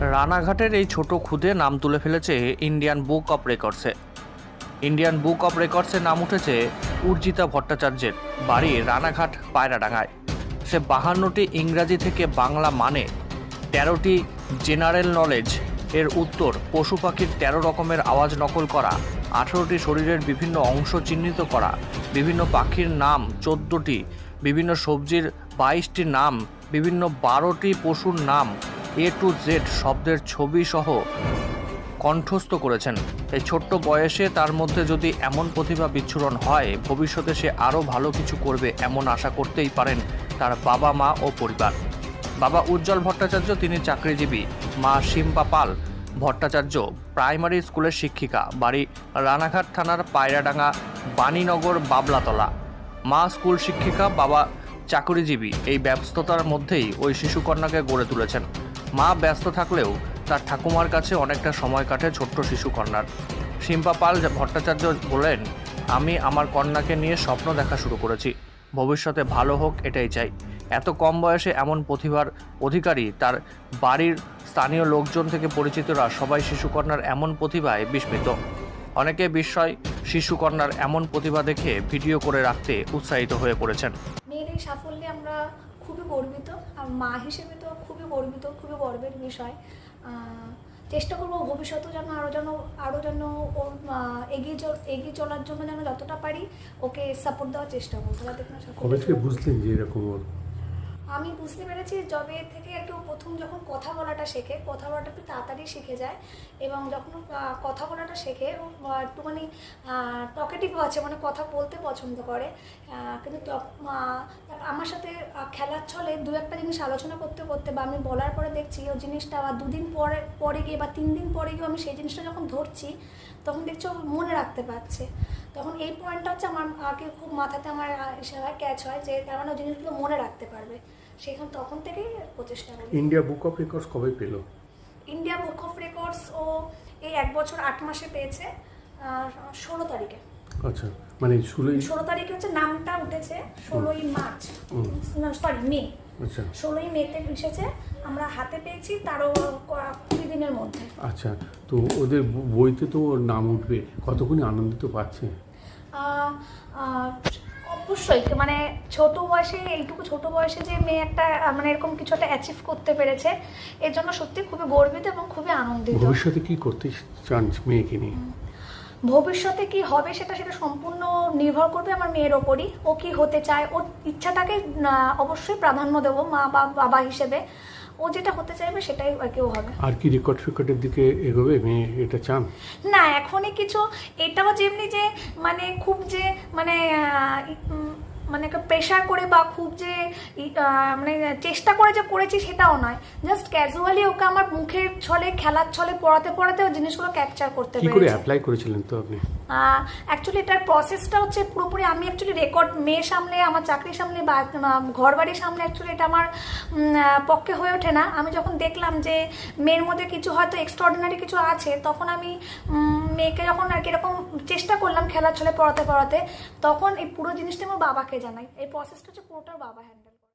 রানাঘাটের এই ছোট খুদে নাম তুলে ফেলেছে ইন্ডিয়ান বুক অফ রেকর্ডসে ইন্ডিয়ান বুক অফ রেকর্ডসে নাম উঠেছে উর্জিতা ভট্টাচার্যের বাড়ি রানাঘাট পায়রাডাঙ্গায়। সে বাহান্নটি ইংরাজি থেকে বাংলা মানে তেরোটি জেনারেল নলেজ এর উত্তর পশু পাখির তেরো রকমের আওয়াজ নকল করা, আঠেরোটি শরীরের বিভিন্ন অংশ চিহ্নিত করা, বিভিন্ন পাখির নাম চোদ্দোটি, বিভিন্ন সবজির বাইশটি নাম, বিভিন্ন বারোটি পশুর নাম এ টু জেড শব্দের ছবি সহ কণ্ঠস্থ করেছেন। এই ছোট্ট বয়সে তার মধ্যে যদি এমন প্রতিভা বিচ্ছুরণ হয়, ভবিষ্যতে সে আরও ভালো কিছু করবে এমন আশা করতেই পারেন তার বাবা, মা ও পরিবার। বাবা উজ্জ্বল ভট্টাচার্য, তিনি চাকরিজীবী। মা শিম্পা পাল, ভট্টাচার্য, প্রাইমারি স্কুলের শিক্ষিকা। বাড়ি রানাঘাট থানার পায়রাডাঙ্গা, বাণীনগর, বাবলাতলা। মা স্কুল শিক্ষিকা, বাবা চাকরিজীবী। এই ব্যস্ততার মধ্যেই ওই শিশুকন্যাকে গড়ে তুলেছেন। মা ব্যস্ত থাকলেও তার ঠাকুমার কাছে অনেকটা সময় কাটে ছোট্ট শিশুকন্যার শিম্পা পাল ভট্টাচার্য বলেন, আমি আমার কন্যাকে নিয়ে স্বপ্ন দেখা শুরু করেছি। ভবিষ্যতে ভালো হোক, এটাই চাই। এত কম বয়সে এমন প্রতিভার অধিকারী তার বাড়ির স্থানীয় লোকজন থেকে পরিচিতরা সবাই শিশুকন্যার এমন প্রতিভায় বিস্মিত। অনেকে বিস্ময় শিশুকন্যার এমন প্রতিভা দেখে ভিডিও করে রাখতে উৎসাহিত হয়ে পড়েছেন। মেয়ের এই সাফল্যে আমরা খুবই গর্বিত। আর মা হিসেবে তো গর্বিত, খুবই গর্বের বিষয়। চেষ্টা করব ভবিষ্যতেও যেন আরও যেন আরও যেন ওর এগিয়ে চল- এগিয়ে চলার জন্য যেন যতটা পারি ওকে সাপোর্ট দেওয়ার চেষ্টা করব। যাতে বুঝলেন যে এরকম আমি বুঝতে পেরেছি জবে থেকে একটু প্রথম যখন কথা বলাটা শেখে, কথা বলাটা একটু তাড়াতাড়ি শিখে যায় এবং যখন কথা বলাটা শেখে ও একটুখানি টকেটিভ আছে মানে কথা বলতে পছন্দ করে। কিন্তু আমার সাথে খেলার ছলে দু একটা জিনিস আলোচনা করতে করতে বা আমি বলার পরে দেখছি ও জিনিসটা বা দুদিন পরে পরে গিয়ে বা তিন দিন পরে গিয়ে আমি সেই জিনিসটা যখন ধরছি, তখন দেখছি মনে রাখতে পারছে। তখন এই পয়েন্টটা হচ্ছে আমার আগে খুব মাথাতে আমার হয় ক্যাচ হয় যে তার মানে জিনিসগুলো মনে রাখতে পারবে। সেখান তখন থেকেই প্রচেষ্টা করি। ইন্ডিয়া বুক অফ রেকর্ডস কবে পেল? ইন্ডিয়া বুক অফ রেকর্ডস ও এই এক বছর আট মাসে পেয়েছে ষোলো তারিখে। আচ্ছা মানে ষোলোই ষোলো তারিখে হচ্ছে নামটা উঠেছে ষোলোই মার্চ। সরি মে। ষোলোই মেতে এসেছে আমরা হাতে পেয়েছি তারও কুড়ি দিনের মধ্যে। আচ্ছা তো ওদের বইতে তো ওর নাম উঠবে কতক্ষণই আনন্দিত পাচ্ছে? অবশ্যই মানে ছোট বয়সে এইটুকু ছোট বয়সে যে মেয়ে একটা মানে এরকম কিছু একটা অ্যাচিভ করতে পেরেছে এর জন্য সত্যি খুবই গর্বিত এবং খুবই আনন্দিত। ভবিষ্যতে কি করতে চান মেয়েকে নিয়ে? ভবিষ্যতে কি হবে সেটা সেটা সম্পূর্ণ নির্ভর করবে আমার মেয়ের ওপরই। ও কি হতে চায় ওর ইচ্ছাটাকে অবশ্যই প্রাধান্য দেবো মা বা বাবা হিসেবে। ও যেটা হতে চাইবে সেটাই কেউ হবে। আর কি রেকর্ড ফিকর্ডের দিকে এগোবে মেয়ে এটা চান? না এখনই কিছু এটাও যেমনি যে মানে খুব যে মানে আহ, একটা মানে প্রেশার করে বা খুব যে মানে চেষ্টা করে যে করেছি সেটাও নয়। জাস্ট ক্যাজুয়ালি ওকে আমার মুখের ছলে খেলার ছলে পড়াতে পড়াতে ও জিনিসগুলো ক্যাপচার করতে কি করে অ্যাপ্লাই করেছিলেন তো আপনি? অ্যাকচুয়ালি এটার প্রসেসটা হচ্ছে পুরোপুরি আমি অ্যাকচুয়ালি রেকর্ড মেয়ে সামলে আমার চাকরি সামনে বা ঘর বাড়ির সামনে অ্যাকচুয়ালি এটা আমার পক্ষে হয়ে ওঠে না। আমি যখন দেখলাম যে মেয়ের মধ্যে কিছু হয়তো এক্সট্রাঅর্ডিনারি কিছু আছে তখন আমি মেয়েকে যখন আর কি এরকম চেষ্টা করলাম খেলার ছলে পড়াতে পড়াতে তখন এই পুরো জিনিসটা আমার বাবাকে জানাই। এই প্রসেসটা হচ্ছে পুরোটার বাবা হ্যান্ডেল